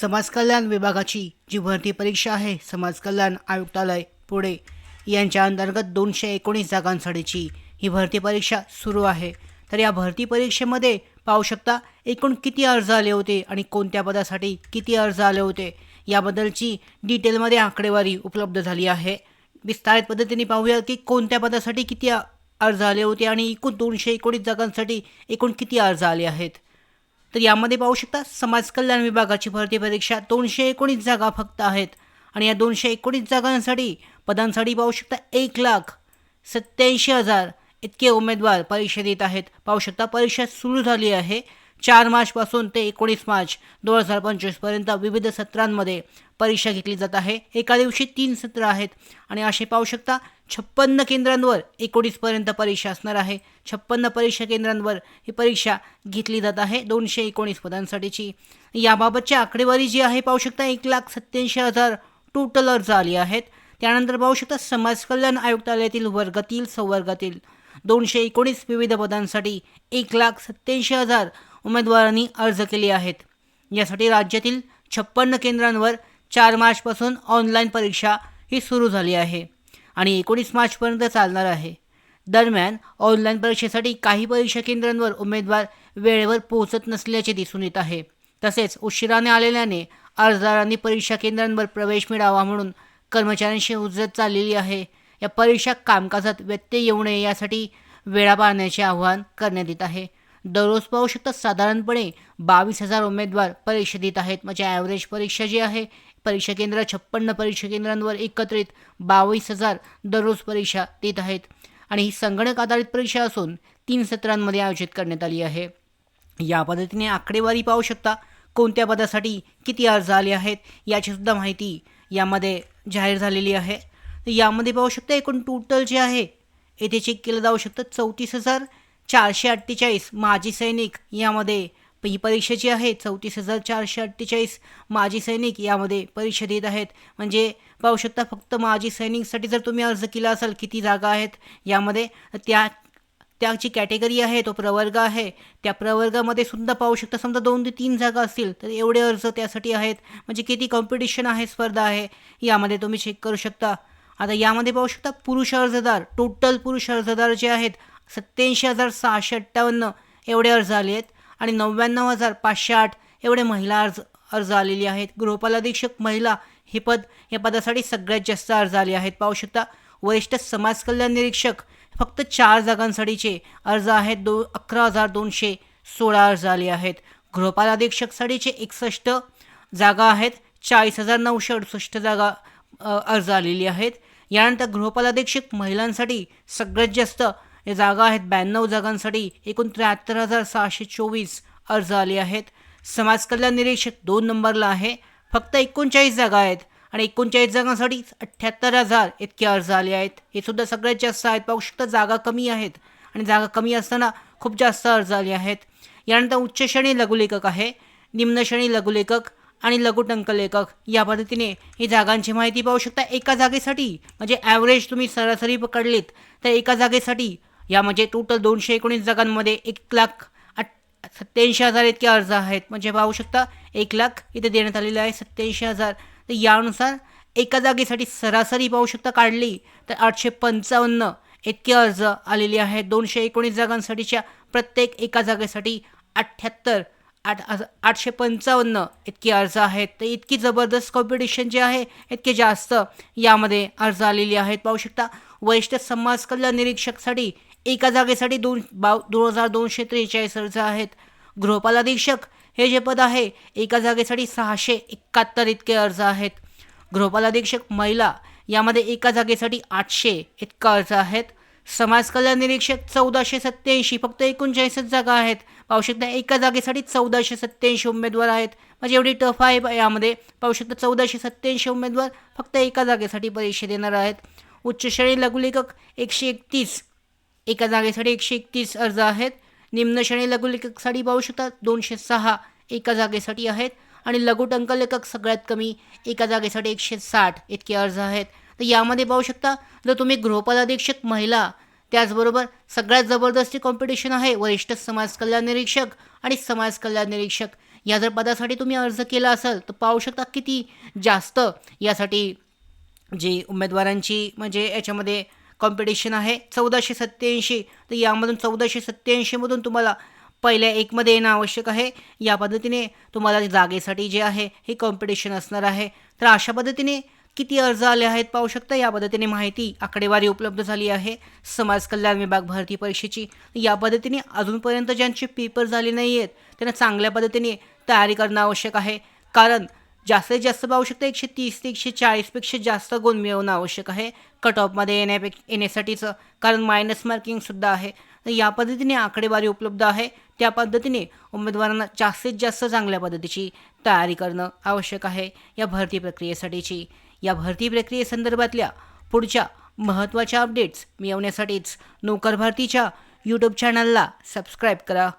समाज कल्याण विभागाची जी भरती परीक्षा आहे समाज कल्याण आयुक्तालय पुणे. यांच्या अंतर्गत दोनशे एकोणीस जागांसाठीची ही भरती परीक्षा सुरू आहे. तर या भरती परीक्षेमध्ये पाहू शकता एकूण किती अर्ज आले होते आणि कोणत्या पदासाठी किती अर्ज आले होते याबद्दलची डिटेलमध्ये आकडेवारी उपलब्ध झाली आहे. विस्तारित पद्धतीने पाहूया की कोणत्या पदासाठी किती अर्ज आले होते आणि एकूण दोनशे एकोणीस जागांसाठी एकूण किती अर्ज आले आहेत. तर यामध्ये पाहू शकता समाज कल्याण विभागाची भरती परीक्षा दोनशे एकोणीस जागा फक्त आहेत. आणि या दोनशे एकोणीस जागांसाठी पदांसाठी पाहू शकता एक लाख सत्याऐंशी हजार इतके उमेदवार परीक्षा देत आहेत. पाहू शकता परीक्षा सुरू झाली आहे. चार मार्चपासून ते एकोणीस मार्च दोन हजार पंचवीसपर्यंत विविध सत्रांमध्ये परीक्षा घेतली जात आहे. एका दिवशी तीन सत्र आहेत आणि असे पाहू शकता छप्पन्न केंद्रांवर एकोणीसपर्यंत परीक्षा असणार आहे. छप्पन्न परीक्षा केंद्रांवर ही परीक्षा घेतली जात आहे दोनशे एकोणीस पदांसाठीची. याबाबतची आकडेवारी जी आहे पाहू शकता एक लाख सत्याऐंशी हजार टोटल अर्ज आली आहेत. त्यानंतर पाहू शकता समाज कल्याण आयुक्तालयातील वर्गातील संवर्गातील दोनशे एकोणीस विविध पदांसाठी एक लाख सत्याऐंशी हजार उमेदवारांनी अर्ज केले आहेत. यासाठी राज्यातील छप्पन्न केंद्रांवर चार मार्चपासून ऑनलाईन परीक्षा ही सुरू झाली आहे आणि एकोणीस मार्चपर्यंत चालणार आहे. दरम्यान ऑनलाईन परीक्षेसाठी काही परीक्षा केंद्रांवर उमेदवार वेळेवर पोहोचत नसल्याचे दिसून येत आहे. तसेच उशिराने आलेल्याने अर्जदारांनी परीक्षा केंद्रांवर प्रवेश मिळावा म्हणून कर्मचाऱ्यांशी उजरत चाललेली आहे. या परीक्षा कामकाजात व्यत्यय येऊ नये यासाठी वेळा पाळण्याचे आवाहन करण्यात येत आहे. दररोज पाहू शकता साधारणपणे बावीस हजार उमेदवार परीक्षा देत आहेत. म्हणजे ॲव्हरेज परीक्षा जी आहे परीक्षा केंद्र छप्पन्न परीक्षा केंद्रांवर एकत्रित बावीस हजार दररोज परीक्षा देत आहेत. आणि ही संगणक आधारित परीक्षा असून तीन सत्रांमध्ये आयोजित करण्यात आली आहे. या पद्धतीने आकडेवारी पाहू शकता कोणत्या पदासाठी किती अर्ज आले आहेत याचीसुद्धा माहिती यामध्ये जाहीर झालेली आहे. तर यामध्ये पाहू शकता एकूण टोटल जे आहे येथे चेक केलं जाऊ शकतं. चौतीस हजार चारशे अठ्ठेचाळीस माजी सैनिक यामध्ये ही परीक्षा जी आहे चौतीस हजार चारशे अठ्ठेचाळीस माजी सैनिक यामध्ये परीक्षा देत आहेत. म्हणजे पाहू शकता फक्त माजी सैनिकसाठी जर तुम्ही अर्ज केला असाल किती जागा आहेत यामध्ये त्या त्याची कॅटेगरी आहे तो प्रवर्ग आहे. त्या प्रवर्गामध्ये सुद्धा पाहू शकता समजा दोन ते तीन जागा असतील तर एवढे अर्ज त्यासाठी आहेत. म्हणजे किती कॉम्पिटिशन आहे स्पर्धा आहे यामध्ये तुम्ही चेक करू शकता. आता यामध्ये पाहू शकता पुरुष अर्जदार टोटल पुरुष अर्जदार जे आहेत सत्याऐंशी हजार सहाशे अठ्ठावन्न एवढे अर्ज आले आहेत आणि नव्याण्णव हजार पाचशे आठ एवढे महिला अर्ज अर्ज आलेले आहेत. गृहपाल अधीक्षक महिला हे पद या पदासाठी सगळ्यात जास्त अर्ज आले आहेत. पाहू शकता वरिष्ठ समाज कल्याण निरीक्षक फक्त चार जागांसाठीचे अर्ज आहेत. दो अकरा हजार दोनशे सोळा अर्ज आले आहेत. गृहपाल अधीक्षकसाठीचे एकसष्ट जागा आहेत. चाळीस हजार नऊशे अडुसष्ट जागा अर्ज आलेली आहेत. यानंतर गृहपाल अधीक्षक महिलांसाठी सगळ्यात जास्त या जागा आहेत ब्याण्णव जागांसाठी. एकूण त्र्याहत्तर हजार सहाशे चोवीस अर्ज आले आहेत. समाज कल्याण निरीक्षक दोन नंबरला आहे. फक्त एकोणचाळीस जागा आहेत आणि एकोणचाळीस जागांसाठी अठ्ठ्याहत्तर हजार इतके अर्ज आले आहेत. हे सुद्धा सगळ्यात जास्त आहेत. पाहू शकता जागा कमी आहेत आणि जागा कमी असताना खूप जास्त अर्ज आले आहेत. यानंतर उच्च श्रेणी लघुलेखक आहे निम्न श्रेणी लघुलेखक आणि लघुटंक लेखक. या पद्धतीने ही जागांची माहिती पाहू शकता. एका जागेसाठी म्हणजे ॲव्हरेज तुम्ही सरासरी पकडलीत तर एका जागेसाठी या म्हणजे टोटल दोनशे एकोणीस जागांमध्ये एक लाख अठ सत्याऐंशी हजार इतके अर्ज आहेत. म्हणजे पाहू शकता एक लाख इथे देण्यात आलेले आहे सत्याऐंशी हजार. तर यानुसार एका जागेसाठी सरासरी पाहू शकता काढली तर आठशे पंचावन्न इतके अर्ज आलेले आहेत. दोनशे एकोणीस जागांसाठीच्या प्रत्येक एका जागेसाठी अठ्ठ्याहत्तर आठ आठशे पंचावन्न इतके अर्ज आहेत. तर इतकी जबरदस्त कॉम्पिटिशन जे आहे इतके जास्त यामध्ये अर्ज आलेले आहेत. पाहू शकता वरिष्ठ समाज कल्याण निरीक्षकसाठी एका जागेसाठी दोन बाव दोन हजार दोनशे त्रेचाळीस अर्ज आहेत. गृहपाल अधीक्षक हे जे पद आहे एका जागेसाठी सहाशे एकाहत्तर इतके अर्ज आहेत. गृहपाल अधीक्षक महिला यामध्ये एका जागेसाठी आठशे इतका अर्ज आहेत. समाज कल्याण निरीक्षक चौदाशे सत्त्याऐंशी फक्त एकोणचाळीसच जागा आहेत. पाहू शकता एका जागेसाठी चौदाशे सत्याऐंशी उमेदवार आहेत. म्हणजे एवढी टफ आहे यामध्ये पाहू शकता चौदाशे सत्याऐंशी उमेदवार फक्त एका जागेसाठी परीक्षा देणार आहेत. उच्च श्रेणी लघुलेखक एकशे एकतीस एका जागेसाठी एकशे एकतीस अर्ज आहेत. निम्न श्रेणी लघुलेखकसाठी पाहू शकता दोनशे सहा एका जागेसाठी आहेत. आणि लघु टंकलेखक सगळ्यात कमी एका जागेसाठी एकशे साठ इतके अर्ज आहेत. तर यामध्ये पाहू शकता जर तुम्ही गृहपदाधीक्षक महिला त्याचबरोबर सगळ्यात जबरदस्ती कॉम्पिटिशन आहे वरिष्ठ समाज कल्याण निरीक्षक आणि समाज कल्याण निरीक्षक या जर पदासाठी तुम्ही अर्ज केला असाल तर पाहू शकता किती जास्त यासाठी जी उमेदवारांची म्हणजे याच्यामध्ये कॉम्पिटिशन आहे. चौदाशे सत्त्याऐंशी तर यामधून चौदाशे सत्त्याऐंशीमधून तुम्हाला पहिल्या एकमध्ये येणं आवश्यक आहे. या पद्धतीने तुम्हाला जागेसाठी जे आहे हे कॉम्पिटिशन असणार आहे. तर अशा पद्धतीने किती अर्ज आले आहेत पाहू शकता. या पद्धतीने माहिती आकडेवारी उपलब्ध झाली आहे. समाज कल्याण विभाग भरती परीक्षेची. या पद्धतीने अजूनपर्यंत ज्यांचे पेपर झाले नाही आहेत त्यांना चांगल्या पद्धतीने तयारी करणं आवश्यक आहे. कारण जास्तीत जास्त पाहू शकता एकशे तीस ते एकशे चाळीसपेक्षा जास्त गुण मिळवणं आवश्यक आहे. कट ऑफमध्ये येण्यापे येण्यासाठीचं कारण मायनस मार्किंगसुद्धा आहे. तर या पद्धतीने आकडेवारी उपलब्ध आहे. त्या पद्धतीने उमेदवारांना जास्तीत जास्त चांगल्या पद्धतीची तयारी करणं आवश्यक आहे. या भरती प्रक्रियेसाठीची या भरती प्रक्रियेसंदर्भातल्या पुढच्या महत्त्वाच्या अपडेट्स मिळवण्यासाठीच नोकर भरतीच्या यूट्यूब चॅनलला सबस्क्राईब करा.